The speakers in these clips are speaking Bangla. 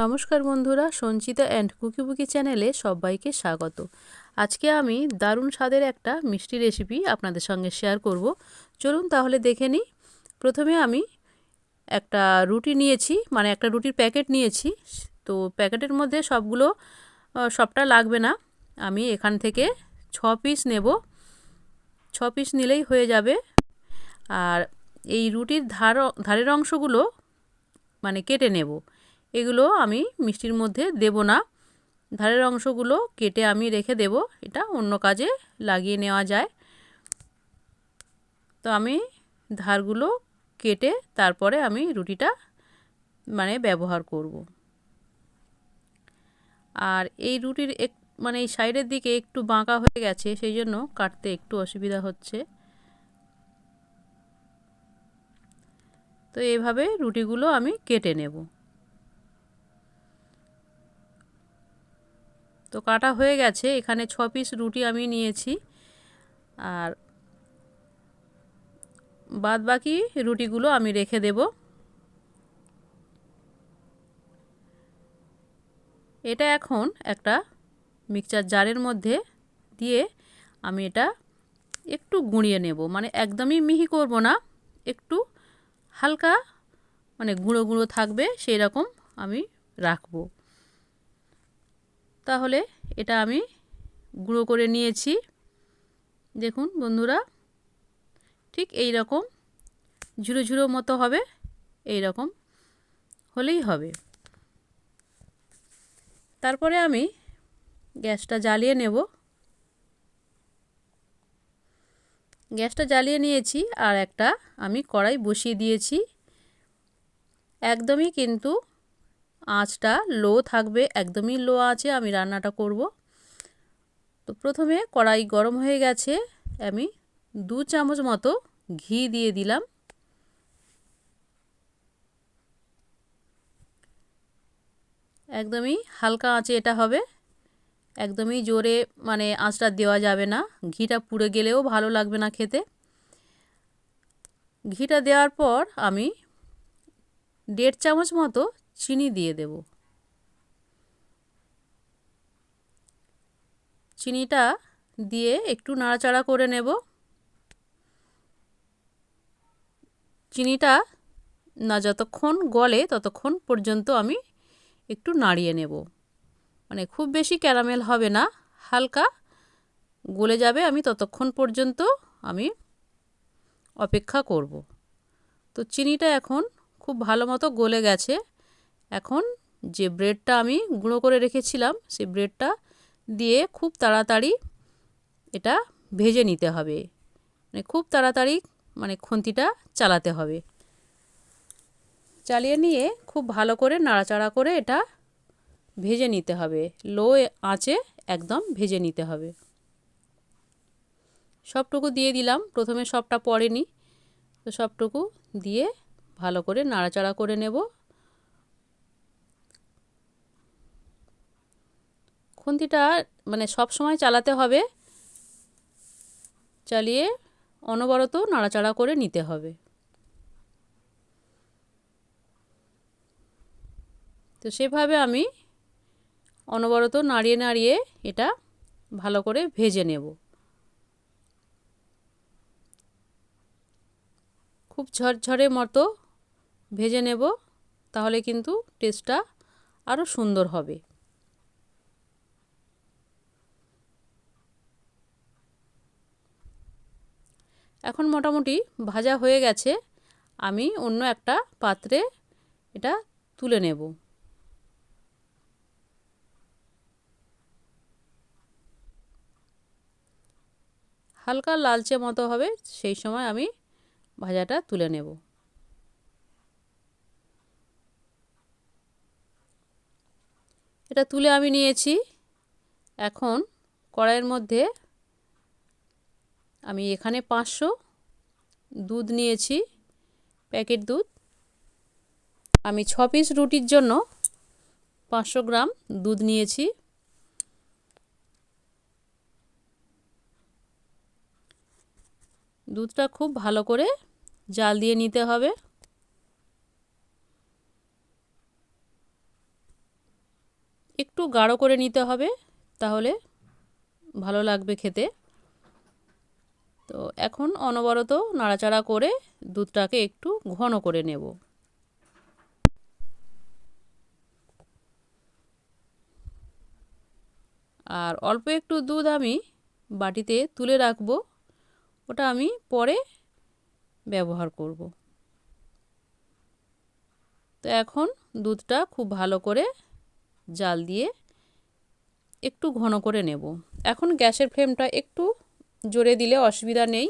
নমস্কার বন্ধুরা, সঞ্চিতা অ্যান্ড কুকি বুকি চ্যানেলে সবাইকে স্বাগত। আজকে আমি দারুণ স্বাদের একটা মিষ্টি রেসিপি আপনাদের সঙ্গে শেয়ার করব। চলুন তাহলে দেখে নিই। প্রথমে আমি একটা রুটি নিয়েছি মানে একটা রুটির প্যাকেট নিয়েছি। তো প্যাকেটের মধ্যে সবগুলো সবটা লাগবে না। আমি এখান থেকে ছ পিস নেব। ছ পিস নিলেই হয়ে যাবে। আর এই রুটির ধার, ধারের অংশগুলো মানে কেটে নেব। এগুলো আমি মিষ্টির মধ্যে দেব না। ধারের অংশগুলো কেটে আমি রেখে দেব, এটা অন্য কাজে লাগিয়ে নেওয়া যায়। তো আমি ধারগুলো কেটে তারপরে আমি রুটিটা মানে ব্যবহার করব। আর এই রুটির এক মানে এই সাইডের দিকে একটু বাঁকা হয়ে গেছে, সেই জন্য কাটতে একটু অসুবিধা হচ্ছে। তো এভাবে রুটিগুলো আমি কেটে নেব। তো কাটা হয়ে গেছে। এখানে ছ পিস রুটি আমি নিয়েছি। আর বাদ বাকি রুটিগুলো আমি রেখে দেব। এটা এখন একটা মিক্সচার জারের মধ্যে দিয়ে আমি এটা একটু গুঁড়িয়ে নেব। মানে একদমই মিহি করব না, একটু হালকা মানে গুঁড়ো গুঁড়ো থাকবে সেই রকম আমি রাখব। তাহলে এটা আমি গুঁড়ো করে নিয়েছি। দেখুন বন্ধুরা, ঠিক এই রকম ঝুড়ো ঝুড়ো মতো হবে, এই রকম হলেই হবে। তারপরে আমি গ্যাসটা জ্বালিয়ে নেব। গ্যাসটা জ্বালিয়ে নিয়েছি আর একটা আমি কড়াই বসিয়ে দিয়েছি। একদমই কিন্তু আঁচটা লো থাকবে, একদমই লো আছে, আমি রান্নাটা করব। তো প্রথমে কড়াই গরম হয়ে গেছে, আমি দু চামচ মতো ঘি দিয়ে দিলাম। একদমই হালকা আঁচে এটা হবে, একদমই জোরে মানে আঁচটা দেওয়া যাবে না, ঘিটা পুড়ে গেলেও ভালো লাগবে না খেতে। ঘিটা দেওয়ার পর আমি দেড় চামচ মতো চিনি দিয়ে দেব। চিনিটা দিয়ে একটু নাড়াচাড়া করে নেব। চিনিটা না যতক্ষণ গলে ততক্ষণ পর্যন্ত আমি একটু নাড়িয়ে নেব। মানে খুব বেশি ক্যারামেল হবে না, হালকা গলে যাবে, আমি ততক্ষণ পর্যন্ত আমি অপেক্ষা করব। তো চিনিটা এখন খুব ভালো মতো গলে গেছে। এখন যে ব্রেডটা আমি গুঁড়ো করে রেখেছিলাম, সেই ব্রেডটা দিয়ে খুব তাড়াতাড়ি এটা ভেজে নিতে হবে। মানে খুব তাড়াতাড়ি মানে খুন্তিটা চালাতে হবে। চালিয়ে নিয়ে খুব ভালো করে নাড়াচাড়া করে এটা ভেজে নিতে হবে। লো আঁচে একদম ভেজে নিতে হবে। সবটুকু দিয়ে দিলাম। প্রথমে সবটা পড়েনি। তো সবটুকু দিয়ে ভালো করে নাড়াচাড়া করে নেব। খুন্তিটা মানে সব সময় চালাতে হবে। চালিয়ে অনবরত নাড়াচাড়া করে নিতে হবে। তো সেভাবে আমি অনবরত নাড়িয়ে নাড়িয়ে এটা ভালো করে ভেজে নেব। খুব ঝরঝরে মতো ভেজে নেব, তাহলে কিন্তু টেস্টটা আরও সুন্দর হবে। এখন মোটামুটি ভাজা হয়ে গেছে। আমি অন্য একটা পাত্রে এটা তুলে নেব। হালকা লালচে মতো হবে, সেই সময় আমি ভাজাটা তুলে নেব। এটা তুলে আমি নিয়েছি। এখন কড়াইয়ের মধ্যে আমি এখানে পাঁচশো। দুধ নিয়েছি, প্যাকেট দুধ। আমি ছ পিস রুটির জন্য পাঁচশো গ্রাম দুধ নিয়েছি। দুধটা খুব ভালো করে জাল দিয়ে নিতে হবে। একটু গাঢ় করে নিতে হবে, তাহলে ভালো লাগবে খেতে। তো এখন অনবরত নাড়াচাড়া করে দুধটাকে একটু ঘন করে নেব। আর অল্প একটু দুধ আমি বাটিতে তুলে রাখব, ওটা আমি পরে ব্যবহার করব। তো এখন দুধটা খুব ভালো করে জাল দিয়ে একটু ঘন করে নেব। এখন গ্যাসের ফ্লেমটা একটু জোরে দিলে অসুবিধা নেই।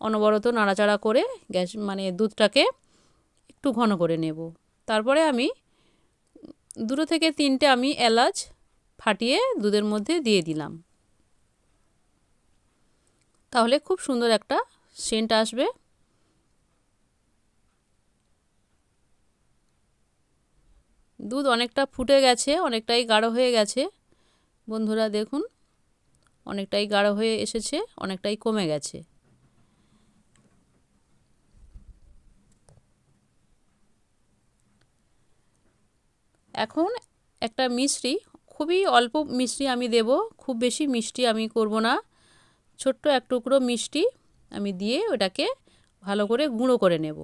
অনবরত নাড়াচাড়া করে গ্যাস মানে দুধটাকে একটু ঘন করে নেব। তারপরে আমি দুটো থেকে তিনটে আমি এলাচ ফাটিয়ে দুধের মধ্যে দিয়ে দিলাম। তাহলে খুব সুন্দর একটা সেন্ট আসবে। দুধ অনেকটা ফুটে গেছে, অনেকটাই গাঢ় হয়ে গেছে। বন্ধুরা দেখুন অনেকটাই গাঢ় হয়ে এসেছে, অনেকটাই কমে গেছে। এখন একটা মিষ্টি, খুবই অল্প মিষ্টি আমি দেব, খুব বেশি মিষ্টি আমি করব না। ছোট্ট এক টুকরো মিষ্টি আমি দিয়ে ওটাকে ভালো করে গুঁড়ো করে নেব।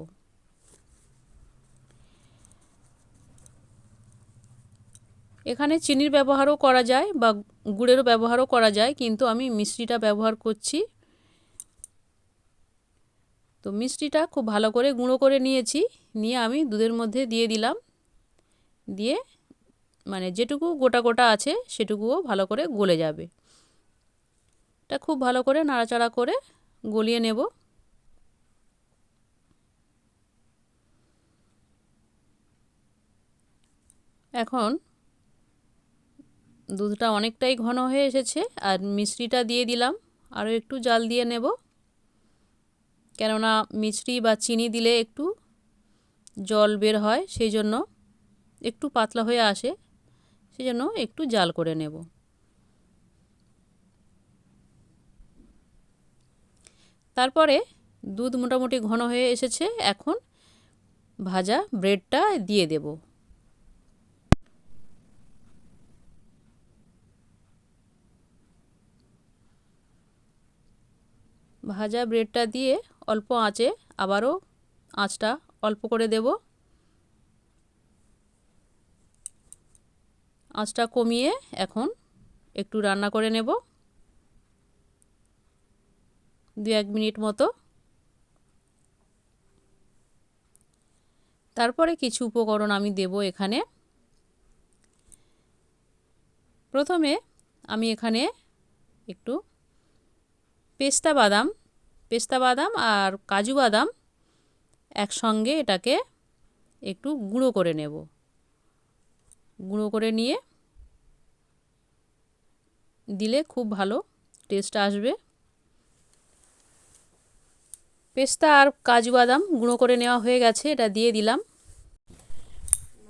এখানে চিনির ব্যবহারও করা যায় বা গুড়েরও ব্যবহারও করা যায়, কিন্তু আমি মিষ্টিটা ব্যবহার করছি। তো মিষ্টিটা খুব ভালো করে গুঁড়ো করে নিয়েছি, নিয়ে আমি দুধের মধ্যে দিয়ে দিলাম। দিয়ে মানে যেটুকু গোটা গোটা আছে সেটুকুও ভালো করে গলে যাবে। এটা খুব ভালো করে নাড়াচাড়া করে গলিয়ে নেব। এখন দুধটা অনেকটাই ঘন হয়ে এসেছে আর মিশ্রিটা দিয়ে দিলাম। আরও একটু জাল দিয়ে নেব। কেননা মিশ্রি বা চিনি দিলে একটু জল বের হয়, সেই জন্য একটু পাতলা হয়ে আসে, সেই জন্য একটু জাল করে নেব। তারপরে দুধ মোটামুটি ঘন হয়ে এসেছে, এখন ভাজা ব্রেডটা দিয়ে দেব। ভাজা ব্রেডটা দিয়ে অল্প আঁচে আবারও আঁচটা অল্প করে দেব। আঁচটা কমিয়ে এখন একটু রান্না করে নেব। দু এক মিনিট মতো। তারপরে কিছু উপকরণ আমি দেব এখানে। প্রথমে আমি এখানে একটু পেস্তা বাদাম পেস্তা বাদাম আর কাজু বাদাম একসঙ্গে এটাকে একটু গুঁড়ো করে নেব। গুঁড়ো করে নিয়ে দিলে খুব ভালো টেস্ট আসবে। পেস্তা আর কাজু বাদাম গুঁড়ো করে নেওয়া হয়ে গেছে, এটা দিয়ে দিলাম।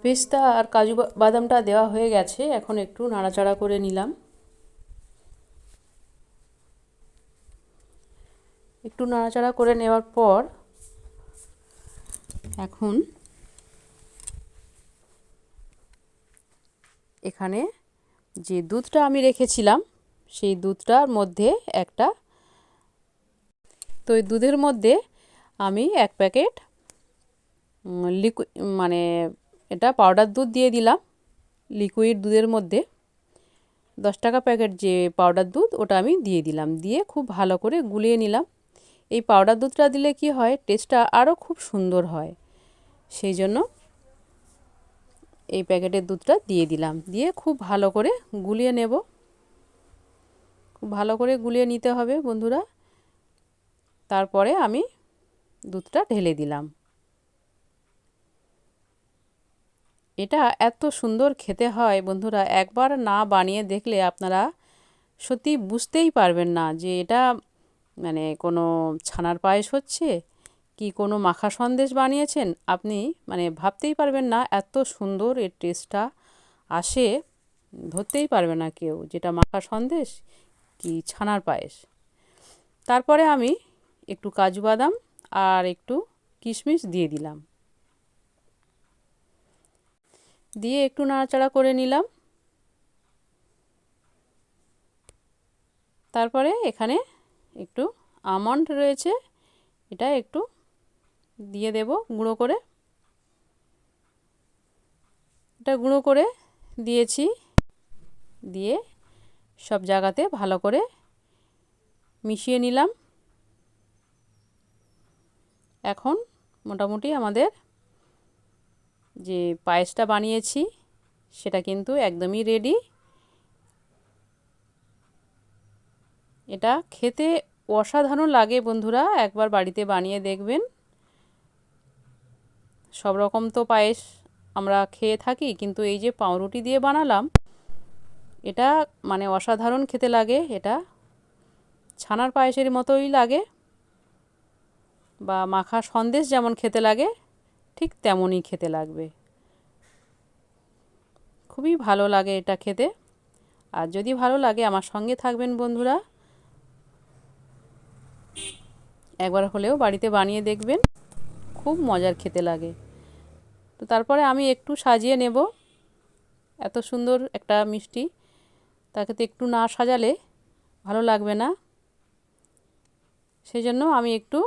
পেস্তা আর কাজু বাদামটা দেওয়া হয়ে গেছে, এখন একটু নাড়াচাড়া করে নিলাম। একটু নাড়াচাড়া করে নেওয়ার পর এখন এখানে যে দুধটা আমি রেখেছিলাম, সেই দুধটার মধ্যে একটা তো এই দুধের মধ্যে আমি এক প্যাকেট লিকুইড মানে এটা পাউডার দুধ দিয়ে দিলাম, লিকুইড দুধের মধ্যে। দশ টাকা প্যাকেট যে পাউডার দুধ ওটা আমি দিয়ে দিলাম, দিয়ে খুব ভালো করে গুলিয়ে নিলাম। এই পাউডার দুধটা দিলে কি হয় টেস্টটা আরও খুব সুন্দর হয়। সেই জন্য এই প্যাকেটের দুধটা দিয়ে দিলাম। দিয়ে খুব ভালো করে গুলিয়ে নেব। খুব ভালো করে গুলিয়ে নিতে হবে বন্ধুরা। তারপরে আমি দুধটা ঢেলে দিলাম। এটা এত সুন্দর খেতে হয় বন্ধুরা, একবার না বানিয়ে দেখলে আপনারা সত্যি বুঝতেই পারবেন না যে এটা মানে কোনো ছানার পায়েস হচ্ছে? কি কোনো মাখা সন্দেশ বানিয়েছেন? আপনি মানে ভাবতেই পারবেন না, এত সুন্দর এর টেস্টটা আসে। ধরতেই পারবে না কেউ যেটা মাখা সন্দেশ কি ছানার পায়েস। তারপরে আমি একটু কাজু বাদাম আর একটু কিশমিশ দিয়ে দিলাম। দিয়ে একটু নাড়াচাড়া করে নিলাম। তারপরে এখানে একটু আমন্ড রয়েছে, এটা একটু দিয়ে দেব গুঁড়ো করে। এটা গুঁড়ো করে দিয়েছি, দিয়ে সব জায়গাতে ভালো করে মিশিয়ে নিলাম। এখন মোটামুটি আমাদের যে পায়েসটা বানিয়েছি, সেটা কিন্তু একদমই রেডি এটা খেতে অসাধারণ লাগে বন্ধুরা, একবার বাড়িতে বানিয়ে দেখবেন। সব রকম তো পায়েস আমরা খেয়ে থাকি, কিন্তু এই যে পাউরুটি দিয়ে বানালাম, এটা মানে অসাধারণ খেতে লাগে এটা। ছানার পায়েসের মতোই লাগে বা মাখা সন্দেশ যেমন খেতে লাগে, ঠিক তেমনই খেতে লাগবে। খুবই ভালো লাগে এটা খেতে। আর যদি ভালো লাগে আমার সঙ্গে থাকবেন বন্ধুরা। একবার হলেও বাড়িতে বানিয়ে দেখবেন, খুব মজার খেতে লাগে। তো তারপরে আমি একটু সাজিয়ে নেব, এত সুন্দর একটা মিষ্টি। তাকে তো একটু না সাজালে ভালো লাগবে না। সেই জন্য আমি একটু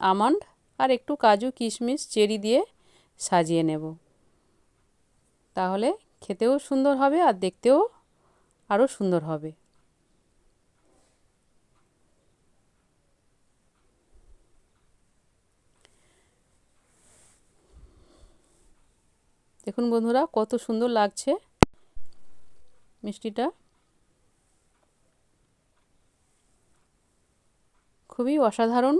আমন্ড আর একটু কাজু, কিশমিশ, চেরি দিয়ে সাজিয়ে নেব। তাহলে খেতেও সুন্দর হবে আর দেখতেও আরও সুন্দর হবে। দেখুন বন্ধুরা, কত সুন্দর লাগছে মিষ্টিটা। খুবই অসাধারণ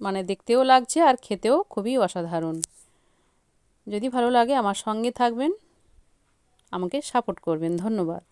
মানে দেখতেও লাগছে আর খেতেও খুবই অসাধারণ। যদি ভালো লাগে আমার সঙ্গে থাকবেন, আমাকে সাপোর্ট করবেন। ধন্যবাদ।